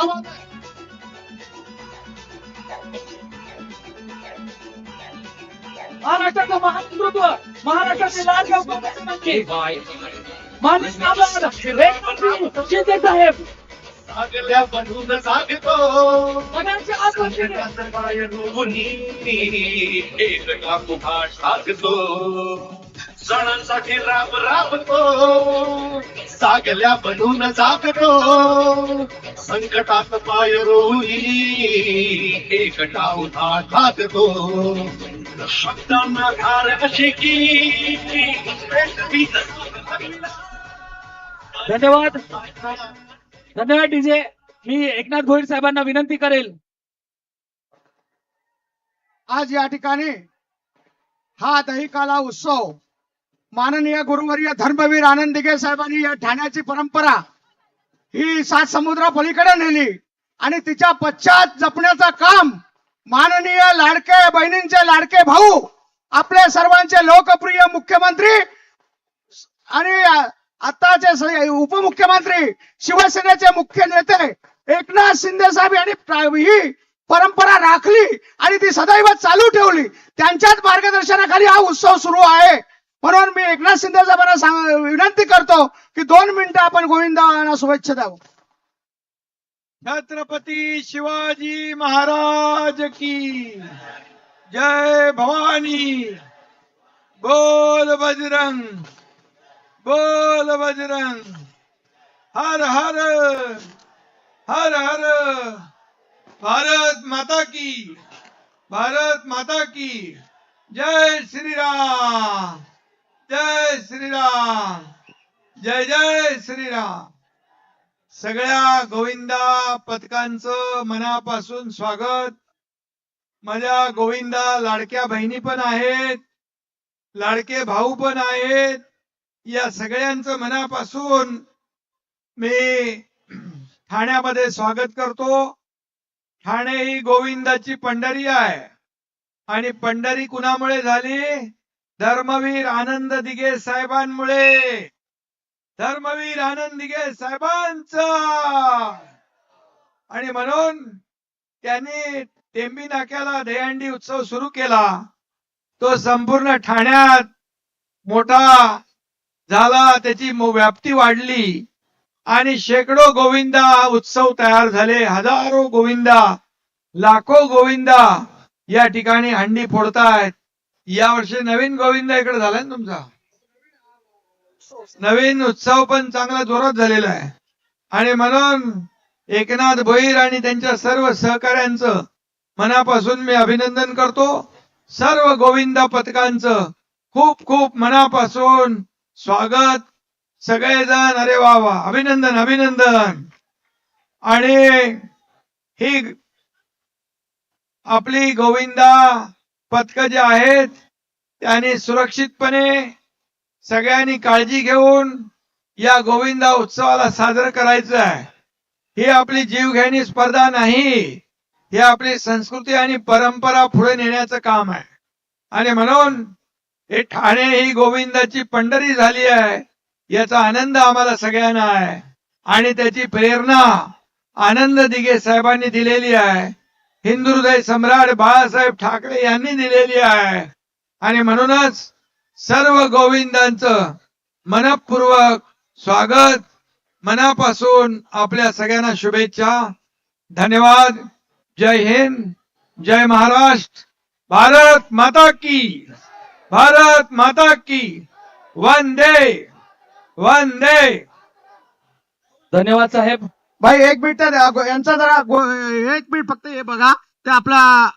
आवाज आहे. महाराष्ट्राचं महानेतृत्व महाराष्ट्राचे लाडके उपमुख्यमंत्री माननीय आमदार एकनाथजी शिंदे साहेब लागल्या बनून जागतो सगळ्यांचे आत्महत्या सणांसाठी राब राबतो सागल्या बनून जागतो. संकटात पाय रोई एकटा उभा टाकतो शब्दांना धार अशी की धन्यवाद. धन्यवाद डीजे. मी एकनाथ भोईर साहेबांना विनंती करेल. आज या ठिकाणी हा दहिकाला उत्सव माननीय गुरुवर्य धर्मवीर आनंद दिघे साहेबांनी या ठाण्याची परंपरा ही सात समुद्रा पलीकडे नेली आणि तिच्या पश्चात जपण्याचं काम माननीय लाडके बहिणींचे लाडके भाऊ आपले सर्वांचे लोकप्रिय मुख्यमंत्री आणि आताचे उपमुख्यमंत्री शिवसेनेचे मुख्य नेते एकनाथ शिंदे साहेब यांनी ही परंपरा राखली आणि ती सदैव चालू ठेवली. त्यांच्याच मार्गदर्शनाखाली हा उत्सव सुरू आहे. म्हणून मी एकनाथ शिंदे साहेबांना सांग विनंती करतो की दोन मिनिटं आपण गोविंदांना शुभेच्छा द्यावं. छत्रपती शिवाजी महाराज की जय भवानी. बोल बजरंग बोल बजरंग. हर हर हर हर भारत माता की भारत माता की जय श्री राम जय जय जय श्रीराम। सगळ्या गोविंदा पथकांचं मनापासून स्वागत. माझ्या गोविंदा लाडक्या बहिणी पण आहेत लाडके भाऊ पण आहेत. या सगळ्यांचं मनापासून मी ठाण्यामध्ये स्वागत करतो. ठाणे ही गोविंदाची पंढरी आहे. आणि पंढरी कुणामुळे झाली? धर्मवीर आनंद दिघे साहेबांमुळे. धर्मवीर आनंद दिघे साहेबांचा. आणि म्हणून त्यांनी टेंबी नाक्याला दहीहंडी उत्सव सुरू केला. तो संपूर्ण ठाण्यात मोठा झाला. त्याची व्याप्ती वाढली. आणि शेकडो गोविंदा उत्सव तयार झाले. हजारो गोविंदा लाखो गोविंदा या ठिकाणी हंडी फोडतायत. यावर्षी नवीन गोविंदा इकडे झालाय ना तुमचा? नवीन उत्सव पण चांगला जोरात झालेला आहे. आणि म्हणून एकनाथ भोईर आणि त्यांच्या सर्व सहकाऱ्यांचं मनापासून मी अभिनंदन करतो. सर्व गोविंदा पथकांचं खूप खूप मनापासून स्वागत. सगळेजण अरे वा वा अभिनंदन अभिनंदन. आणि ही आपली गोविंदा पथक जे आहेत त्यांनी सुरक्षितपणे सगळ्यांनी काळजी घेऊन या गोविंदा उत्सवाला साजरं करायचं आहे. ही आपली जीवघेणी स्पर्धा नाही ही आपली संस्कृती आणि परंपरा पुढे नेण्याचं काम आहे. आणि म्हणून हे ठाणे ही गोविंदाची पंढरी झाली आहे याचा आनंद आम्हाला सगळ्यांना आहे. आणि त्याची प्रेरणा आनंद दिघे साहेबांनी दिलेली आहे. हिंदू हृदय सम्राट बाळासाहेब ठाकरे यांनी दिलेली आहे. आणि म्हणूनच सर्व गोविंदांचं मनपूर्वक स्वागत मनापासून आपल्या सगळ्यांना शुभेच्छा. धन्यवाद. जय हिंद. जय महाराष्ट्र. भारत माता की. भारत माता की. वंदे. वंदे. धन्यवाद साहेब. भाई एक मिनिट यांचा जरा एक मिनिट फक्त हे बघा. ते आपला